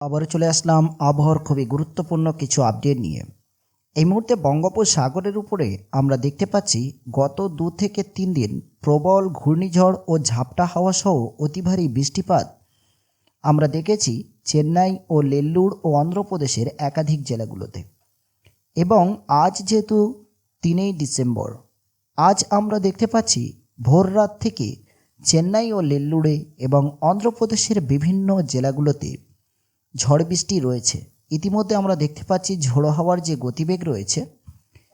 আবারও চলে আসলাম। আবহাওয়ার খুবই গুরুত্বপূর্ণ কিছু আপডেট নিয়ে। এই মুহূর্তে বঙ্গোপসাগরের উপরে আমরা দেখতে পাচ্ছি, গত দু থেকে তিন দিন প্রবল ঘূর্ণিঝড় ও ঝাপটা হাওয়া সহ অতি ভারী বৃষ্টিপাত আমরা দেখেছি চেন্নাই ও নেল্লুর ও অন্ধ্রপ্রদেশের একাধিক জেলাগুলোতে। এবং আজ যেহেতু তিনই ডিসেম্বর, আজ আমরা দেখতে পাচ্ছি ভোর রাত থেকে চেন্নাই ও নেল্লুরে এবং অন্ধ্রপ্রদেশের বিভিন্ন জেলাগুলোতে ঝড় বৃষ্টি রয়েছে। ইতিমধ্যে আমরা দেখতে পাচ্ছি ঝোড়ো হাওয়ার যে গতিবেগ রয়েছে,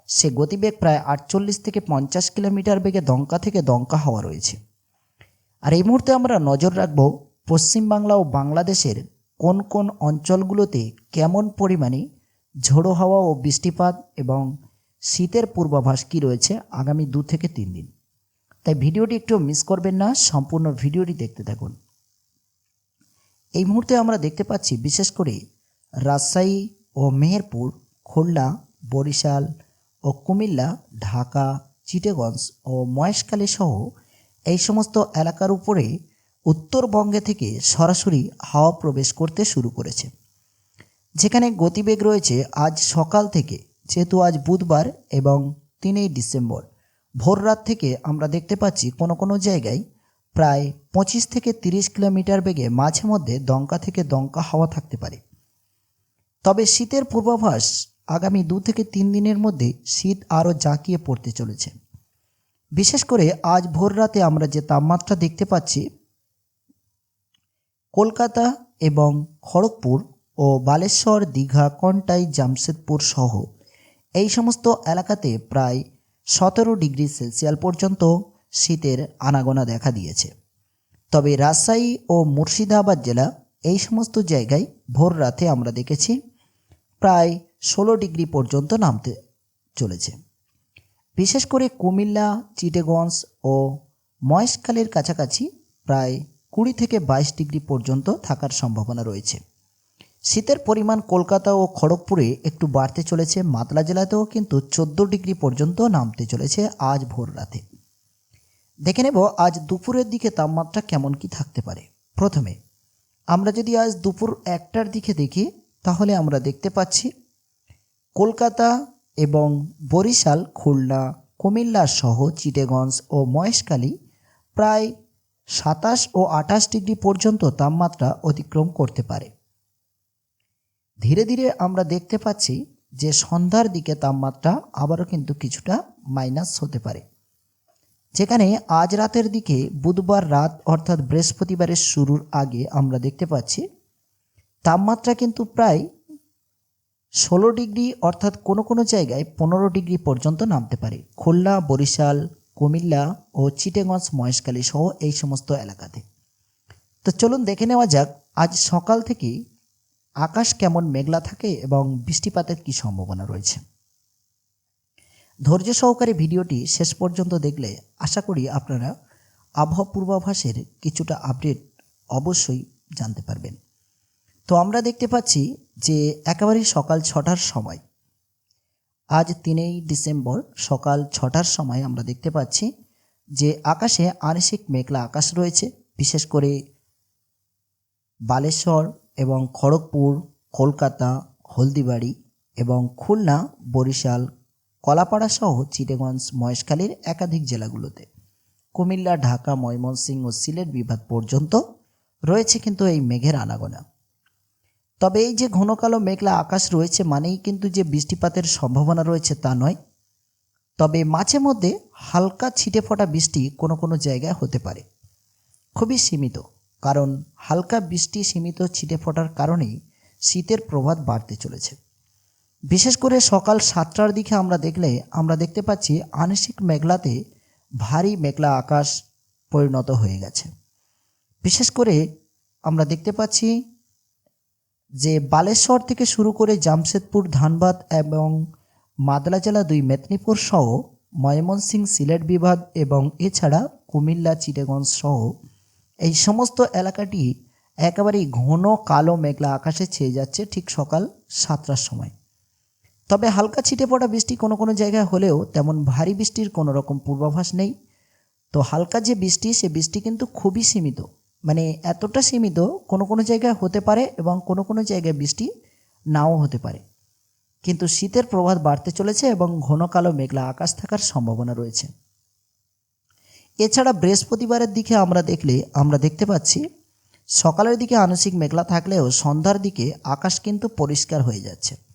সে গতিবেগ প্রায় আটচল্লিশ থেকে পঞ্চাশ কিলোমিটার বেগে দমকা থেকে দমকা হাওয়া রয়েছে। আর এই মুহূর্তে আমরা নজর রাখব পশ্চিমবাংলা ও বাংলাদেশের কোন কোন অঞ্চলগুলোতে কেমন পরিমাণে ঝোড়ো হাওয়া ও বৃষ্টিপাত এবং শীতের পূর্বাভাস কী রয়েছে আগামী দু থেকে তিন দিন। তাই ভিডিওটি একটু মিস করবেন না, সম্পূর্ণ ভিডিওটি দেখতে থাকুন। এই মুহূর্তে আমরা দেখতে পাচ্ছি, বিশেষ করে রাজশাহী ও মেহেরপুর, খুলনা, বরিশাল ও কুমিল্লা, ঢাকা চিটেগঞ্জ ও মহেশখালী সহ এই সমস্ত এলাকার উপরে উত্তরবঙ্গে থেকে সরাসরি হাওয়া প্রবেশ করতে শুরু করেছে। যেখানে গতিবেগ রয়েছে আজ সকাল থেকে, যেহেতু আজ বুধবার এবং তিনই ডিসেম্বর। ভোর রাত থেকে আমরা দেখতে পাচ্ছি কোনো কোনো জায়গায় প্রায় পঁচিশ থেকে তিরিশ কিলোমিটার বেগে মাঝে মধ্যে দমকা থেকে দমকা হাওয়া থাকতে পারে। তবে শীতের পূর্বাভাস আগামী দু থেকে তিন দিনের মধ্যে শীত আরও জাঁকিয়ে পড়তে চলেছে। বিশেষ করে আজ ভোর রাতে আমরা যে তাপমাত্রা দেখতে পাচ্ছি, কলকাতা এবং খড়গপুর ও বালেশ্বর, দীঘা, কন্টাই, জামশেদপুর সহ এই সমস্ত এলাকাতে প্রায় সতেরো ডিগ্রি সেলসিয়াল পর্যন্ত শীতের আনাগোনা দেখা দিয়েছে। তবে রাজশাহী ও মুর্শিদাবাদ জেলা এই সমস্ত জায়গায় ভোর রাতে আমরা দেখেছি প্রায় ষোলো ডিগ্রি পর্যন্ত নামতে চলেছে। বিশেষ করে কুমিল্লা চিটেগঞ্জ ও মহেশখালীর কাছাকাছি প্রায় কুড়ি থেকে বাইশ ডিগ্রি পর্যন্ত থাকার সম্ভাবনা রয়েছে। শীতের পরিমাণ কলকাতা ও খড়গপুরে একটু বাড়তে চলেছে, মাতলা জেলাতেও কিন্তু চোদ্দ ডিগ্রি পর্যন্ত নামতে চলেছে আজ ভোর রাতে। দেখে নেব আজ দুপুরের দিকে তাপমাত্রা কেমন কি থাকতে পারে। প্রথমে, আমরা যদি আজ দুপুর একটার দিকে দেখি, তাহলে আমরা দেখতে পাচ্ছি কলকাতা এবং বরিশাল, খুলনা, কুমিল্লা সহ চিটেগঞ্জ ও মহেশখালী প্রায় সাতাশ ও আঠাশ ডিগ্রি পর্যন্ত তাপমাত্রা অতিক্রম করতে পারে। ধীরে ধীরে আমরা দেখতে পাচ্ছি যে সন্ধ্যার দিকে তাপমাত্রা আবারও কিন্তু কিছুটা মাইনাস হতে পারে। যেখানে আজ রাতের দিকে বুধবার রাত, অর্থাৎ বৃহস্পতিবারের শুরুর আগে আমরা দেখতে পাচ্ছি, তাপমাত্রা কিন্তু প্রায় ষোলো ডিগ্রি, অর্থাৎ কোনো কোনো জায়গায় পনেরো ডিগ্রি পর্যন্ত নামতে পারে। খুলনা, বরিশাল, কুমিল্লা ও চিটেগঞ্জ মহেশখালী সহ এই সমস্ত এলাকাতে। তো চলুন দেখে নেওয়া যাক, আজ সকাল থেকে আকাশ কেমন মেঘলা থাকে এবং বৃষ্টিপাতের কী সম্ভাবনা রয়েছে। ধৈর্য সহকারে ভিডিওটি শেষ পর্যন্ত দেখলে আশা করি আপনারা আবহাওয়া পূর্বাভাসের কিছুটা আপডেট অবশ্যই জানতে পারবেন। তো আমরা দেখতে পাচ্ছি যে একেবারে সকাল ছটার সময়, আজ তিনই ডিসেম্বর, সকাল ছটার সময় আমরা দেখতে পাচ্ছি যে আকাশে আংশিক মেঘলা আকাশ রয়েছে, বিশেষ করে বালেশ্বর এবং খড়গপুর, কলকাতা, হলদিবাড়ি এবং খুলনা, বরিশাল কলাপাড়া সহ চিটেগঞ্জ মহেশখালীর একাধিক জেলাগুলোতে। কুমিল্লা, ঢাকা, ময়মনসিংহ ও সিলেট বিভাগ পর্যন্ত রয়েছে কিন্তু এই মেঘের আনাগোনা। তবে এই যে ঘন কালো মেঘলা আকাশ রয়েছে মানেই কিন্তু যে বৃষ্টিপাতের সম্ভাবনা রয়েছে তা নয়। তবে মাঝে মধ্যে হালকা ছিটে ফোটা বৃষ্টি কোনো কোনো জায়গায় হতে পারে। খুবই সীমিত, কারণ হালকা বৃষ্টি সীমিত ছিটে ফোটার কারণেই শীতের প্রভাব বাড়তে চলেছে। বিশেষ করে সকাল সাতটার দিকে আমরা দেখলে আমরা দেখতে পাচ্ছি আংশিক মেঘলাতে ভারী মেঘলা আকাশ পরিণত হয়ে গেছে। বিশেষ করে আমরা দেখতে পাচ্ছি যে বালেশ্বর থেকে শুরু করে জামশেদপুর, ধানবাদ এবং মাদলা জেলা দুই মেদিনীপুর সহ ময়মনসিংহ সিলেট বিভাগ এবং এছাড়া কুমিল্লা, চিটেগঞ্জ সহ এই সমস্ত এলাকাটি একেবারেই ঘন কালো মেঘলা আকাশে ছেয়ে যাচ্ছে ঠিক সকাল সাতটার সময়। তবে হালকা ছিটে পড়া বৃষ্টি কোনো কোনো জায়গায় হলেও তেমন ভারী বৃষ্টির কোনো রকম পূর্বাভাস নেই। তো হালকা যে বৃষ্টি, সে বৃষ্টি কিন্তু খুবই সীমিত। মানে এতটা সীমিত কোনো কোনো জায়গায় হতে পারে এবং কোনো কোনো জায়গায় বৃষ্টি নাও হতে পারে। কিন্তু শীতের প্রভাব বাড়তে চলেছে এবং ঘন কালো মেঘলা আকাশ থাকার সম্ভাবনা রয়েছে। এছাড়া বৃহস্পতিবারের দিকে আমরা দেখলে, আমরা দেখতে পাচ্ছি সকালের দিকে আংশিক মেঘলা থাকলেও সন্ধ্যার দিকে আকাশ কিন্তু পরিষ্কার হয়ে যাচ্ছে।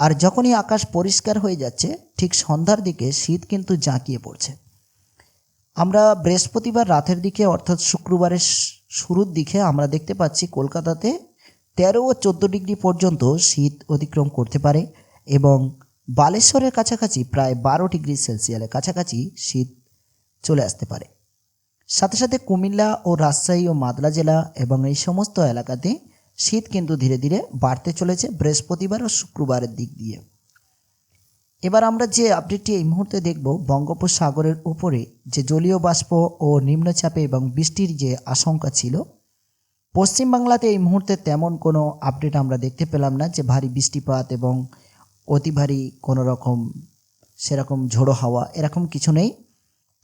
আর যখনই আকাশ পরিষ্কার হয়ে যাচ্ছে, ঠিক সন্ধ্যার দিকে শীত কিন্তু জাঁকিয়ে পড়ছে। আমরা বৃহস্পতিবার রাতের দিকে, অর্থাৎ শুক্রবারের শুরুর দিকে আমরা দেখতে পাচ্ছি কলকাতাতে তেরো ও চোদ্দ ডিগ্রি পর্যন্ত শীত অতিক্রম করতে পারে এবং বালেশ্বরের কাছাকাছি প্রায় বারো ডিগ্রি সেলসিয়াসের কাছাকাছি শীত চলে আসতে পারে। সাথে সাথে কুমিল্লা ও রাজশাহী ও মাদলা জেলা এবং এই সমস্ত এলাকাতে শীত কিন্তু ধীরে ধীরে বাড়তে চলেছে বৃহস্পতিবার ও শুক্রবারের দিক দিয়ে। এবার আমরা যে আপডেটটি এই মুহূর্তে দেখব, বঙ্গোপসাগরের উপরে যে জলীয় বাষ্প ও নিম্নচাপে এবং বৃষ্টির যে আশঙ্কা ছিল পশ্চিমবাংলাতে এই মুহূর্তে তেমন কোনো আপডেট আমরা দেখতে পেলাম না যে ভারী বৃষ্টিপাত এবং অতি ভারী কোনো রকম সেরকম ঝোড়ো হাওয়া এরকম কিছু নেই।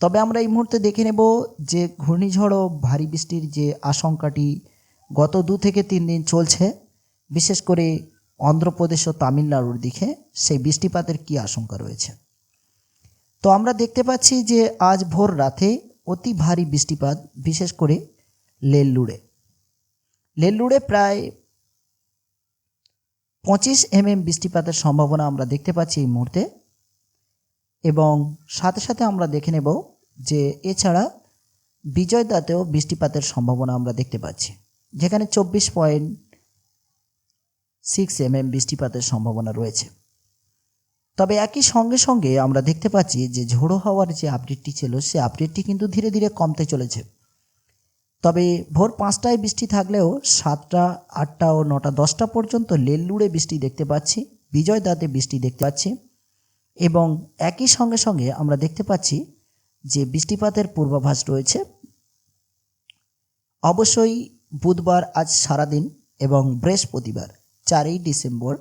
তবে আমরা এই মুহূর্তে দেখে নেব যে ঘূর্ণিঝড় ও ভারী বৃষ্টির যে আশঙ্কাটি গত দু থেকে তিন দিন চলছে। বিশেষ করে অন্ধ্রপ্রদেশ ও তামিলনাড়ুর দিকে সেই বৃষ্টিপাতের কী আশঙ্কা রয়েছে। তো আমরা দেখতে পাচ্ছি যে আজ ভোর রাতে অতি ভারী বৃষ্টিপাত, বিশেষ করে লেল্লুড়ে। লেল্লুড়ে প্রায় পঁচিশ এমএম বৃষ্টিপাতের সম্ভাবনা আমরা দেখতে পাচ্ছি এই মুহূর্তে এবং সাথে সাথে আমরা দেখে নেব যে এছাড়া বিজয়দাতেও বৃষ্টিপাতের সম্ভাবনা আমরা দেখতে পাচ্ছি। যেখানে চব্বিশ পয়েন্ট সিক্স এমএম বৃষ্টিপাতের সম্ভাবনা রয়েছে। তবে একই সঙ্গে সঙ্গে আমরা দেখতে পাচ্ছি যে ঝোড়ো হওয়ার যে আপডেটটি ছিল, সে আপডেটটি কিন্তু ধীরে ধীরে কমতে চলেছে। তবে ভোর পাঁচটায় বৃষ্টি থাকলেও সাতটা, আটটা ও নটা, দশটা পর্যন্ত লেল্লুড়ে বৃষ্টি দেখতে পাচ্ছি বিজয় বিজয়দাতে বৃষ্টি দেখতে পাচ্ছি এবং একই সঙ্গে সঙ্গে আমরা দেখতে পাচ্ছি যে বৃষ্টিপাতের পূর্বাভাস রয়েছে। অবশ্যই বুধবার আজ সারাদিন এবং বৃহস্পতিবার চারই ডিসেম্বর।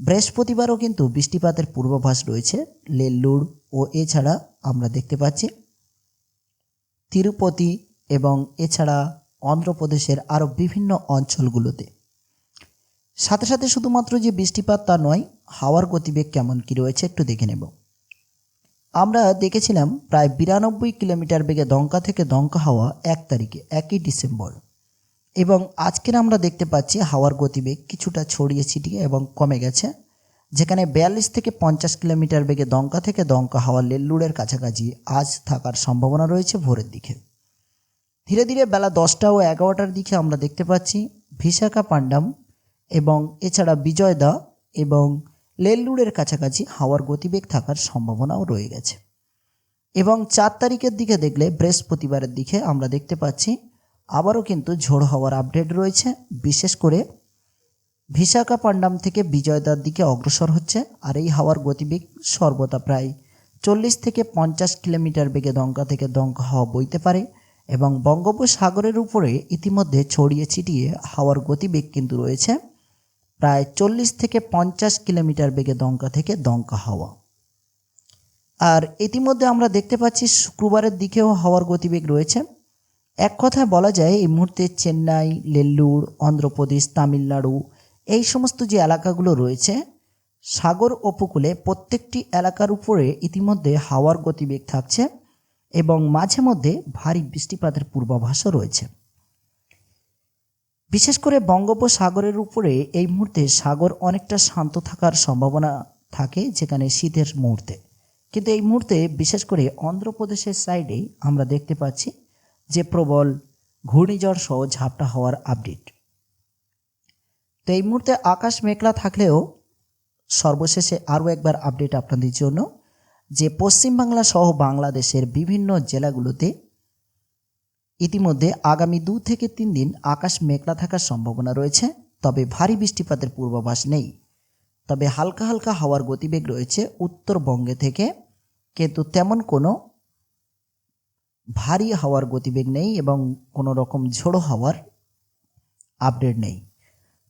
বৃহস্পতিবারও কিন্তু বৃষ্টিপাতের পূর্বাভাস রয়েছে লেল্লুর ও এছাড়া আমরা দেখতে পাচ্ছি তিরুপতি এবং এছাড়া অন্ধ্রপ্রদেশের আরও বিভিন্ন অঞ্চলগুলোতে। সাথে সাথে শুধুমাত্র যে বৃষ্টিপাত তা নয়, হাওয়ার গতিবেগ কেমন কি রয়েছে একটু দেখে নেব। আমরা দেখেছিলাম প্রায় বিরানব্বই কিলোমিটার বেগে দমকা থেকে দমকা হাওয়া এক তারিখে, একই ডিসেম্বর। এবং আজকের আমরা দেখতে পাচ্ছি হাওয়ার গতিবেগ কিছুটা ছড়িয়ে ছিটিয়ে এবং কমে গেছে, যেখানে বিয়াল্লিশ থেকে পঞ্চাশ কিলোমিটার বেগে দমকা থেকে দমকা হাওয়া লেল্লুরের কাছাকাছি আজ থাকার সম্ভাবনা রয়েছে ভোরের দিকে। ধীরে ধীরে বেলা দশটা ও এগারোটার দিকে আমরা দেখতে পাচ্ছি বিশাখাপান্ডাম এবং এছাড়া বিজয়দা এবং লেল্লুরের কাছাকাছি হাওয়ার গতিবেগ থাকার সম্ভাবনাও রয়ে গেছে। এবং চার তারিখের দিকে দেখলে বৃহস্পতিবারের দিকে আমরা দেখতে পাচ্ছি আবারও কিন্তু ঝোড়ো হওয়ার আপডেট রয়েছে। বিশেষ করে বিশাখাপান্ডাম থেকে বিজয়দার দিকে অগ্রসর হচ্ছে আর এই হাওয়ার গতিবেগ সর্বদা প্রায় চল্লিশ থেকে পঞ্চাশ কিলোমিটার বেগে দঙ্কা থেকে দঙ্কা হাওয়া বইতে পারে এবং বঙ্গোপসাগরের উপরে ইতিমধ্যে ছড়িয়ে ছিটিয়ে হাওয়ার গতিবেগ কিন্তু রয়েছে প্রায় চল্লিশ থেকে পঞ্চাশ কিলোমিটার বেগে দঙ্কা থেকে দঙ্কা হাওয়া। আর ইতিমধ্যে আমরা দেখতে পাচ্ছি শুক্রবারের দিকেও হাওয়ার গতিবেগ রয়েছে। এক কথায় বলা যায়, এই মুহূর্তে চেন্নাই, লেল্লুর, অন্ধ্রপ্রদেশ, তামিলনাড়ু, এই সমস্ত যে এলাকাগুলো রয়েছে, সাগর উপকূলে প্রত্যেকটি এলাকার উপরে ইতিমধ্যে হাওয়ার গতিবেগ থাকছে এবং মাঝে মধ্যে ভারী বৃষ্টিপাতের পূর্বাভাসও রয়েছে। বিশেষ করে বঙ্গোপসাগরের উপরে এই মুহূর্তে সাগর অনেকটা শান্ত থাকার সম্ভাবনা থাকে যেখানে শীতের মুহূর্তে। কিন্তু এই মুহূর্তে বিশেষ করে অন্ধ্রপ্রদেশের সাইডে আমরা দেখতে পাচ্ছি যে প্রবল ঘূর্ণিঝড় সহ ঝাপটা হওয়ার আপডেট। তো এই মুহূর্তে আকাশ মেঘলা থাকলেও সর্বশেষে আরও একবার আপডেট আপনাদের জন্য যে পশ্চিমবাংলা সহ বাংলাদেশের বিভিন্ন জেলাগুলোতে ইতিমধ্যে আগামী দু থেকে তিন দিন আকাশ মেঘলা থাকার সম্ভাবনা রয়েছে, তবে ভারী বৃষ্টিপাতের পূর্বাভাস নেই। তবে হালকা হালকা হাওয়ার গতিবেগ রয়েছে উত্তরবঙ্গে থেকে, কিন্তু তেমন কোনো ভারী হাওয়ার গতিবেগ নেই এবং কোনো রকম ঝোড়ো হাওয়ার আপডেট নেই।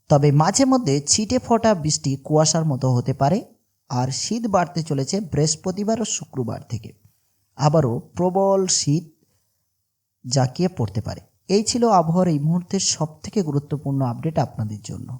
তবে মাঝে মধ্যে ছিটে ফোটা বৃষ্টি কুয়াশার মতো হতে পারে আর শীত বাড়তে চলেছে বৃহস্পতিবার ও শুক্রবার থেকে। আবারও প্রবল শীত জাঁকিয়ে পড়তে পারে। এই ছিল আবহাওয়ার এই মুহূর্তের সবথেকে গুরুত্বপূর্ণ আপডেট আপনাদের জন্য।